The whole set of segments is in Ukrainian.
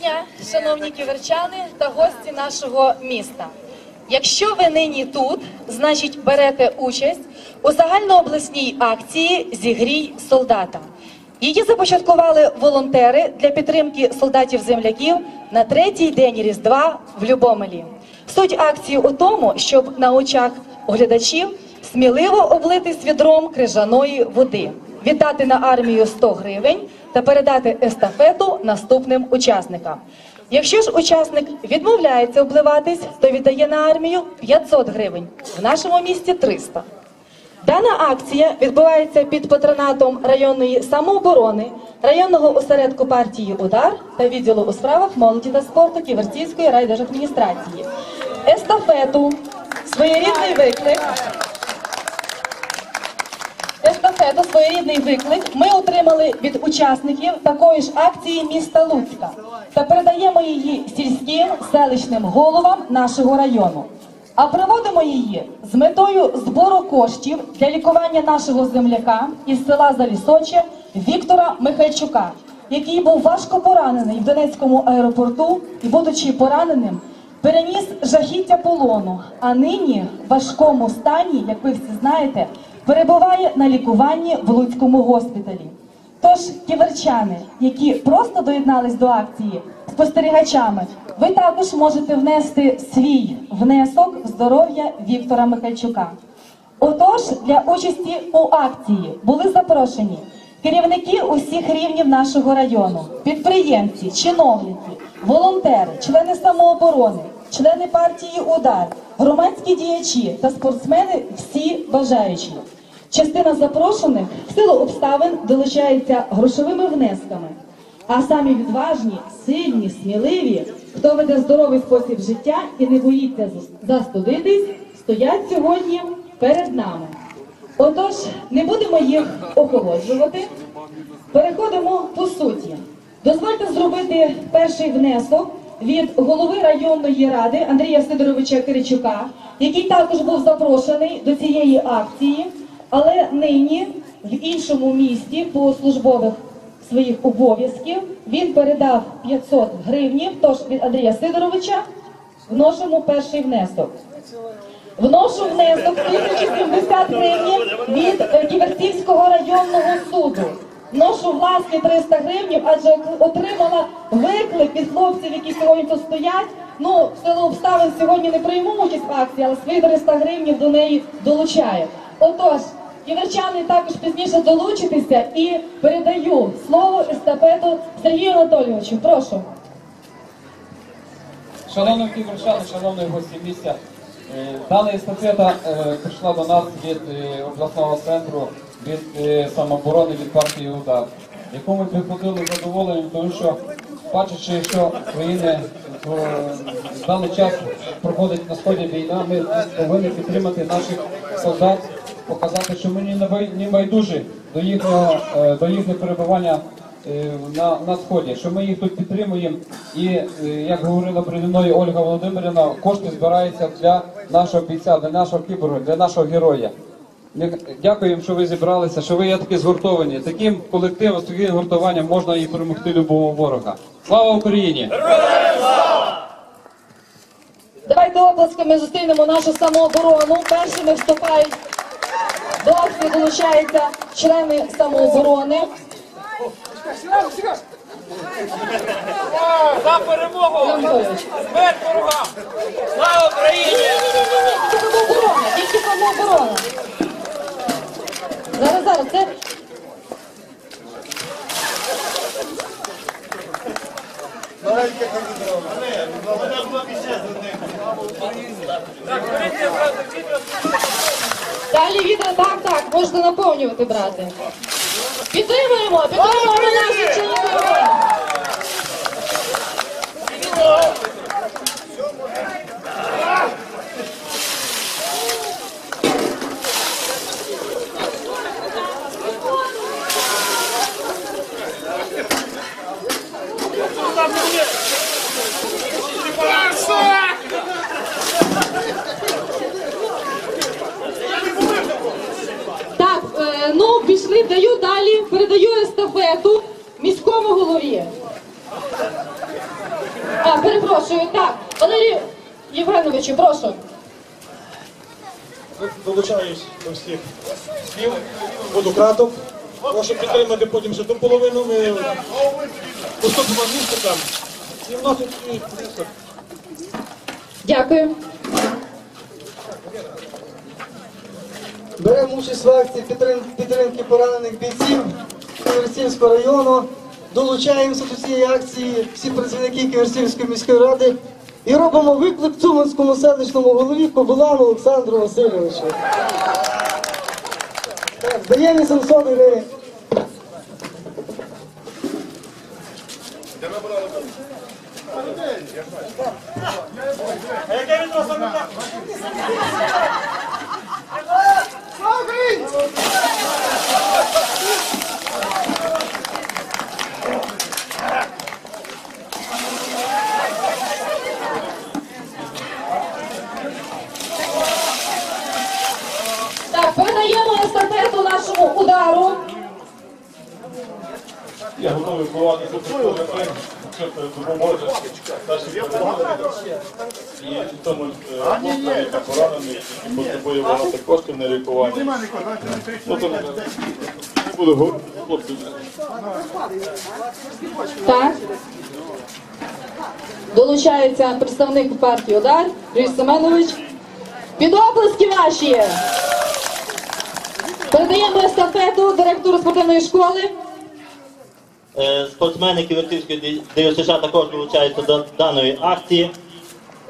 дня, шановні ківерчани та гості нашого міста. Якщо ви нині тут, значить берете участь у загальнообласній акції Зігрій солдата. Її започаткували волонтери для підтримки солдатів-земляків на третій день Різдва в Любомелі. Суть акції у тому, щоб на очах оглядачів сміливо облитись відром крижаної води, віддати на армію 100 гривень та передати естафету наступним учасникам. Якщо ж учасник відмовляється обливатись, то віддає на армію 500 гривень, в нашому місті 300. Дана акція відбувається під патронатом районної самооборони, районного осередку партії Удар та відділу у справах молоді та спорту Ківерцівської райдержадміністрації. Естафету, своєрідний виклик. Естафету, своєрідний виклик ми отримали від учасників такої ж акції міста Луцька та передаємо її сільським селищним головам нашого району. А проводимо її з метою збору коштів для лікування нашого земляка із села Залісоче Віктора Михайчука, який був важко поранений в Донецькому аеропорту і, будучи пораненим, переніс жахіття полону, а нині в важкому стані, як ви всі знаєте, перебуває на лікуванні в Луцькому госпіталі. Тож, ківерчани, які просто доєднались до акції спостерігачами, ви також можете внести свій внесок в здоров'я Віктора Михайчука. Отож, для участі у акції були запрошені керівники усіх рівнів нашого району, підприємці, чиновники, волонтери, члени самооборони, члени партії Удар, громадські діячі та спортсмени всі бажаючі. Частина запрошених в силу обставин долучається грошовими внесками. А самі відважні, сильні, сміливі, хто веде здоровий спосіб життя і не боїться застудитись, стоять сьогодні перед нами. Отож, не будемо їх охолоджувати. Переходимо по суті. Дозвольте зробити перший внесок від голови районної ради Андрія Сидоровича Киричука, який також був запрошений до цієї акції, але нині в іншому місті по службових своїх обов'язків він передав 500 гривнів. Тож від Андрія Сидоровича вносимо перший внесок. Вношу внесок 1070 гривень від е, Ківерцівського районного суду. Вношу власні 300 гривень, адже отримала виклик від хлопців, які сьогодні тут стоять. Ну, в силу обставин сьогодні не прийму участь в акції, але свої 300 гривень до неї долучаю. Отож, ківерчани також пізніше долучитися і передаю слово естафету Сергію Анатолійовичу. Прошу. Шановні ківерчани, шановні гості місця, е, дана естафета е, прийшла до нас від е, обласного центру, від самооборони, від партії Удар, яку ми приходили задоволенням, тому що бачачи, що країни в даний час проходить на сході війна, ми повинні підтримати наших солдат, показати, що ми не байдужі до їхнього е, до їхнього перебування е, на, на сході, що ми їх тут підтримуємо. І е, як говорила переді мною Ольга Володимирівна, кошти збираються для нашого бійця, для нашого кіборга, для нашого героя. Дякуємо, що ви зібралися, що ви є такі згуртовані. Таким колективом, з таким гуртуванням можна і перемогти любого ворога. Слава Україні! Давайте оплесками зустрінемо нашу самооборону. Першими вступають до акції долучаються члени самооборони. За перемогу! Смерть ворогам! Слава Україні! Тільки самооборона, тільки самооборона. Зараз, зараз, це далі відео, так, так, можете наповнювати, брати. Підтримуємо, підтримуємо наші чинники оборони. Так, е, ну пішли, даю далі, передаю естафету міському голові. перепрошую. Так, Валерію Євгеновичу, прошу. Долучаюсь до всіх слів, буду краток. Прошу підтримати потім ще ту половину. Ми поступимо місце там і вносить внесок. Дякую. Беремо участь в акції підтрим- підтримки поранених бійців Ківерцівського району. Долучаємося до цієї акції всі працівники Ківерцівської міської ради і робимо виклик Цуманському селищному голові Кобилану Олександру Васильовичу. Так, здаємо 800 гривень. Так, передаємо естафету нашому удару. Бувати допомогу, якщо це допоможе нашій перемозі. І тому е, яка поранений, потребує багато коштів на лікування. Ну, не буду говорити, хлопці. Так. Долучається представник партії Удар Юрій Семенович. Під оплески ваші! Передаємо естафету директору спортивної школи. Е, Спортсмени Ківерцівської ДЮСШ також долучаються до даної акції.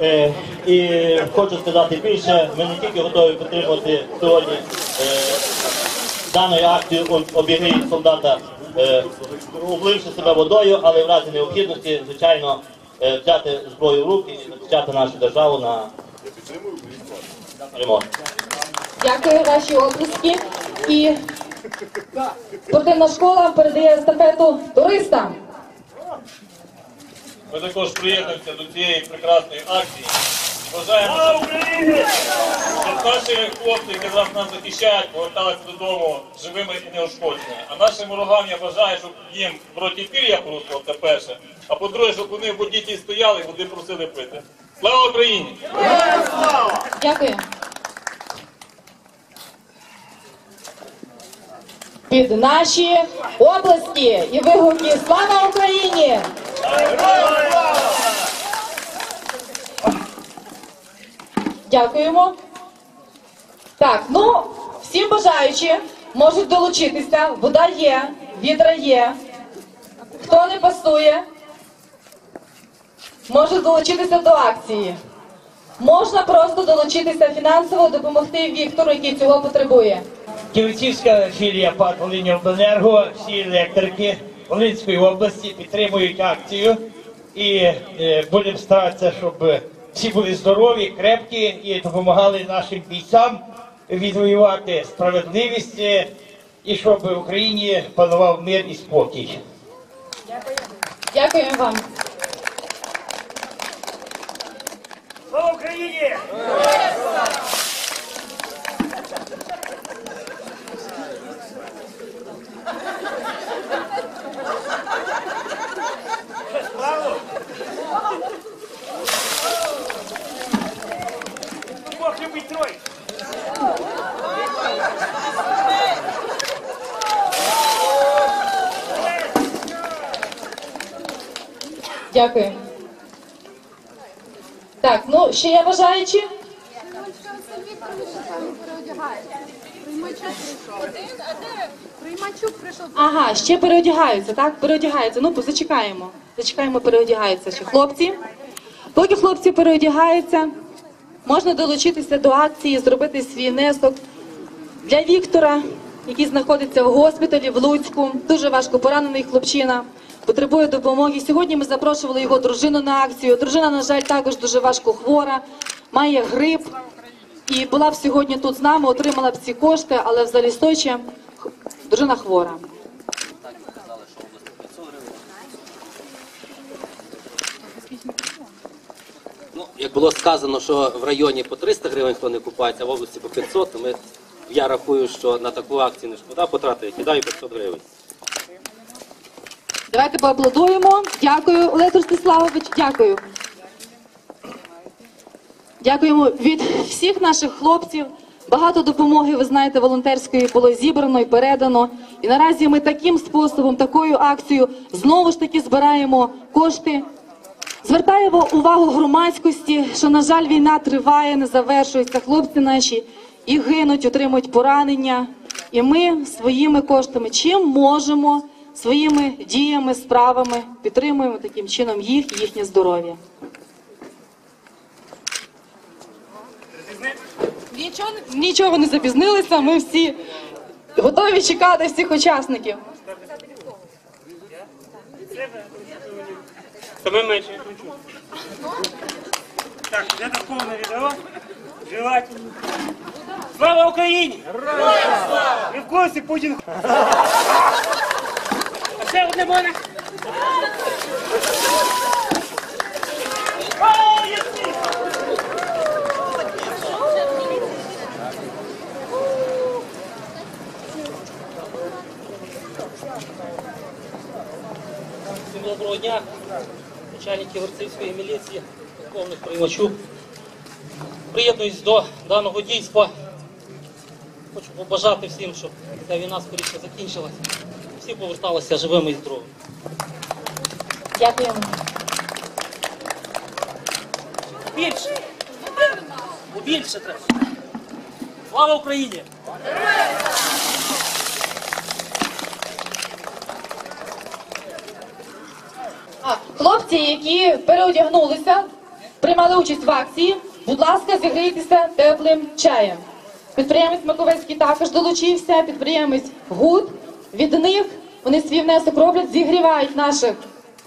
Е, І хочу сказати більше, ми не тільки готові підтримувати сьогодні е, даною акцією о- солдата, обливши себе водою, але в разі необхідності, звичайно, взяти зброю в руки і захищати нашу державу на перемогу. Дякую ваші оплески. І спортивна школа передає естафету туристам. Ми також приєднуємося до цієї прекрасної акції. Бажаємо, щоб наші хлопці, які зараз нас захищають, поверталися додому живими і неушкодженими. А нашим ворогам я бажаю, щоб їм проти пір'я порушило, це перше. А по-друге, щоб вони в воді стояли і води просили пити. Слава Україні! Дякую. Під наші області і вигуки Слава Україні! Дякуємо. Так, ну, всі бажаючі можуть долучитися. Вода є, відра є. Хто не пасує, може долучитися до акції. Можна просто долучитися фінансово, допомогти Віктору, який цього потребує. Київцівська філія ПАТ «Волиньобленерго», всі електрики Волинської області підтримують акцію і е, будемо старатися, щоб всі були здорові, крепкі і допомагали нашим бійцям відвоювати справедливість е, і щоб в Україні панував мир і спокій. Дякуємо вам. Слава Україні! Бог любить трой! Дякую. Так, ну ще є бажаючі? Приймачук прийшов. Ага, ще переодягаються, так? Переодягаються. Ну, зачекаємо. Зачекаємо, переодягаються ще хлопці. Поки хлопці переодягаються, можна долучитися до акції, зробити свій внесок для Віктора, який знаходиться в госпіталі в Луцьку. Дуже важко поранений хлопчина. Потребує допомоги. Сьогодні ми запрошували його дружину на акцію. Дружина, на жаль, також дуже важко хвора, має грип. І була б сьогодні тут з нами, отримала б ці кошти, але в Залісточі дружина хвора. Ну, як було сказано, що в районі по 300 гривень хто не купається, а в області по 500, то ми, я рахую, що на таку акцію не шкода потратити, кидаю 500 гривень. Давайте поаплодуємо. Дякую, Олег Ростиславович. Дякую. Дякуємо від всіх наших хлопців. Багато допомоги, ви знаєте, волонтерської було зібрано і передано. І наразі ми таким способом, такою акцією знову ж таки збираємо кошти. Звертаємо увагу громадськості, що, на жаль, війна триває, не завершується. Хлопці наші і гинуть, отримують поранення. І ми своїми коштами, чим можемо, своїми діями, справами підтримуємо таким чином їх і їхнє здоров'я. Нічого, нічого не запізнилися. Ми всі готові чекати всіх учасників. Саме менше я кручу. Так, де повне відео? Желательно. Слава Україні! Ви в курсі Путін. А ще одне мене. Доброго дня, начальники Верцівської міліції, полковник Приймачук. Приєднуюсь до даного дійства. Хочу побажати всім, щоб ця війна скоріше закінчилася. Всі поверталися живими і здоровими. Дякуємо. Більше! Більше треба. Слава Україні! А, хлопці, які переодягнулися, приймали участь в акції, будь ласка, зігрійтеся теплим чаєм. Підприємець Маковецький також долучився, підприємець Гуд. Від них вони свій внесок роблять, зігрівають наших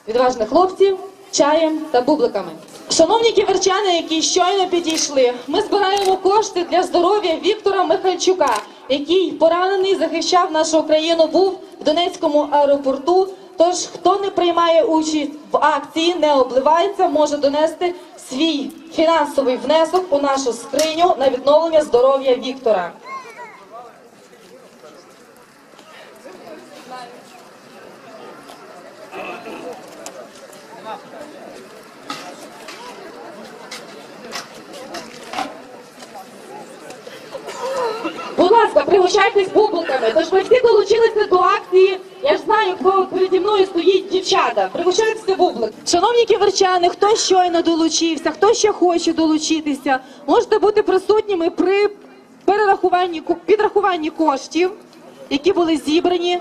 відважних хлопців чаєм та бубликами. Шановні ківерчани, які щойно підійшли, ми збираємо кошти для здоров'я Віктора Михальчука, який поранений захищав нашу країну, був в Донецькому аеропорту. Тож, хто не приймає участь в акції, не обливається, може донести свій фінансовий внесок у нашу скриню на відновлення здоров'я Віктора. Будь ласка, пригощайтесь бубликами. Тож ви всі долучилися до акції. Я ж знаю, хто переді мною стоїть дівчата. Пригощайтеся бублик. Шановні ківерчани, хто щойно долучився, хто ще хоче долучитися, можете бути присутніми при перерахуванні підрахуванні коштів, які були зібрані,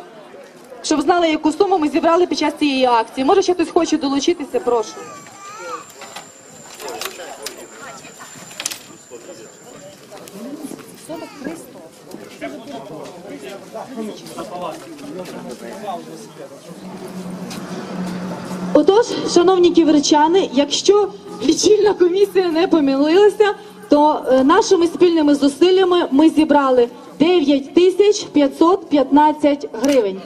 щоб знали, яку суму ми зібрали під час цієї акції. Може, ще хтось хоче долучитися, прошу. Отож, шановні ківерчани, якщо лічильна комісія не помилилася, то е, нашими спільними зусиллями ми зібрали 9 тисяч 515 гривень.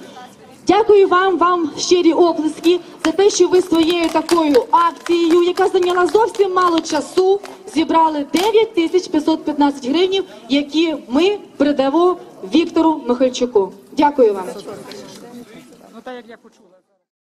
Дякую вам, вам щирі оплески за те, що ви своєю такою акцією, яка зайняла зовсім мало часу, зібрали 9 тисяч 515 гривень, які ми передамо Віктору Михальчуку. Дякую вам. Ну так як я почув.